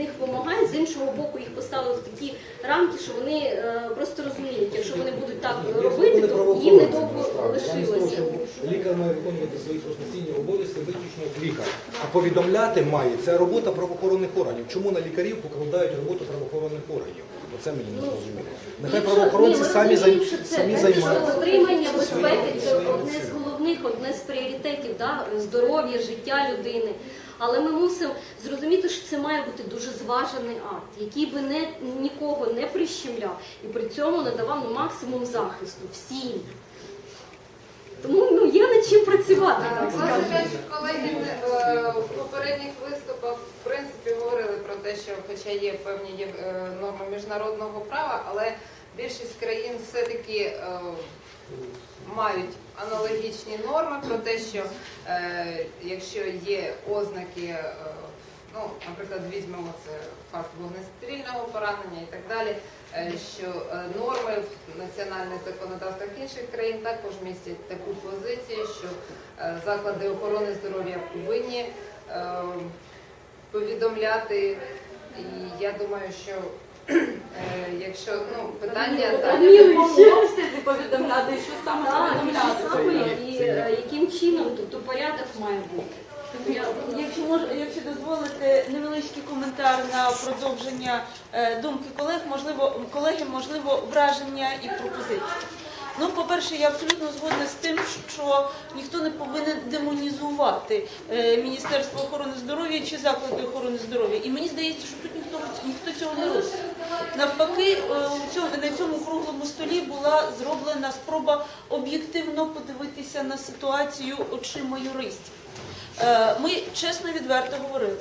них вимагає, з іншого боку їх поставили в такі рамки, що вони е, просто розуміють, якщо вони будуть так робити, то їм недовго лишилося. Лікар має виконувати свої професійні обов'язки виключно лікар. А повідомляти має це робота правоохоронних органів. Чому на лікарів покладають роботу правоохоронних органів? Оце мені не зрозуміло. Нехай правоохоронці ми самі розуміємо, що це самі займаються. Отримання безпеки це одне з головних, одне з пріоритетів, да? здоров'я, життя людини. Але ми мусимо зрозуміти, що це має бути дуже зважений акт, який би не, нікого не прищемляв і при цьому надавав ну, максимум захисту всім. Тому ну, є над чим працювати, так кажучи, колеги е, в попередніх виступах в принципі говорили про те, що хоча є певні е, норми міжнародного права, але більшість країн все-таки е, мають аналогічні норми про те, що е, якщо є ознаки, ну, наприклад, візьмемо це факт вогнестрільного поранення і так далі, що норми в національних законодавствах інших країн також містять таку позицію, що заклади охорони здоров'я повинні повідомляти. І я думаю, що е, якщо ну питання так. Обсязі повідомляти, що саме повідомляти. саме, і е, яким чином, тобто порядок має бути. Порядок. Якщо мож, якщо дозволите невеличкий коментар на продовження е, думки колег, можливо, колеги, можливо, враження і пропозиції. Ну, по-перше, я абсолютно згодна з тим, що ніхто не повинен демонізувати е, Міністерство охорони здоров'я чи заклади охорони здоров'я. І мені здається, що тут ніхто ніхто цього не робить. Навпаки, е, на цьому круглому столі була зроблена спроба об'єктивно подивитися на ситуацію очима юристів. Е, Ми чесно відверто говорили.